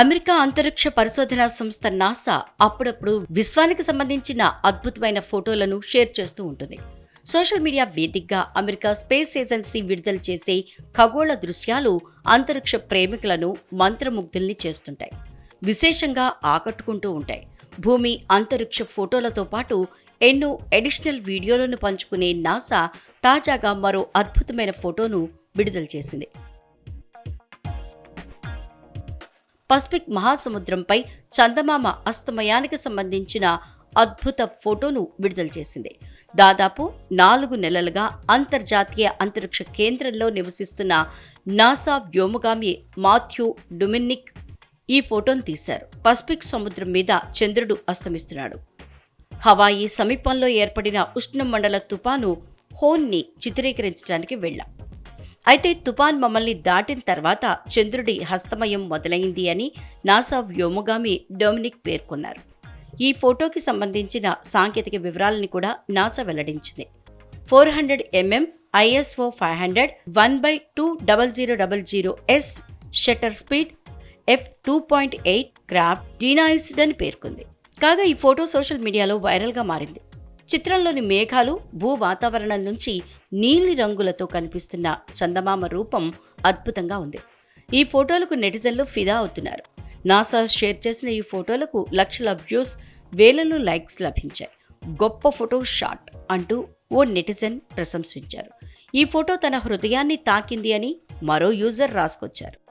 America అంతరిక్ష పరిశోధనా సంస్థ నాసా అప్పుడప్పుడు విశ్వానికి సంబంధించిన అద్భుతమైన ఫోటోలను షేర్ చేస్తూ ఉంటుంది. సోషల్ మీడియా వేదికగా అమెరికా స్పేస్ ఏజెన్సీ విడుదల చేసే ఖగోళ దృశ్యాలు అంతరిక్ష ప్రేమికులను మంత్రముగ్ధుల్ని చేస్తుంటాయి. విశేషంగా ఆకట్టుకుంటూ ఉంటాయి. భూమి అంతరిక్ష ఫోటోలతో పాటు ఎన్నో ఎడిషనల్ వీడియోలను పంచుకునే నాసా తాజాగా మరో అద్భుతమైన ఫోటోను విడుదల చేసింది. పసిఫిక్ మహాసముద్రంపై చందమామ అస్తమయానికి సంబంధించిన అద్భుత ఫోటోను విడుదల చేసింది. దాదాపు నాలుగు నెలలుగా అంతర్జాతీయ అంతరిక్ష కేంద్రంలో నివసిస్తున్న నాసా వ్యోమగామి మాథ్యూ డొమినిక్ ఈ ఫోటోను తీశారు. పసిఫిక్ సముద్రం మీద చంద్రుడు అస్తమిస్తున్నాడు. హవాయి సమీపంలో ఏర్పడిన ఉష్ణమండల తుపాను హోన్ని చిత్రీకరించడానికి వెళ్ళాం. అయితే తుపాన్ మమ్మల్ని దాటిన తర్వాత చంద్రుడి హస్తమయం మొదలైంది అని నాసా వ్యోమగామి డొమినిక్ పేర్కొన్నారు. ఈ ఫోటోకి సంబంధించిన సాంకేతిక వివరాలని కూడా నాసా వెల్లడించింది. Four hundred mm ISO five hundred one by two double zero double zero s shutter speed f two point eight craft denoised అని పేర్కొంది. కాగా ఈ ఫోటో సోషల్ మీడియాలో వైరల్గా మారింది. చిత్రంలోని మేఘాలు భూ వాతావరణం నుంచి నీలి రంగులతో కనిపిస్తున్న చందమామ రూపం అద్భుతంగా ఉంది. ఈ ఫోటోలకు నెటిజన్లు ఫిదా అవుతున్నారు. నాసా షేర్ చేసిన ఈ ఫోటోలకు లక్షల వ్యూస్ వేలలో లైక్స్ లభించాయి. గొప్ప ఫోటో షాట్ అంటూ ఓ నెటిజన్ ప్రశంసించారు. ఈ ఫోటో తన హృదయాన్ని తాకింది అని మరో యూజర్ రాసుకొచ్చారు.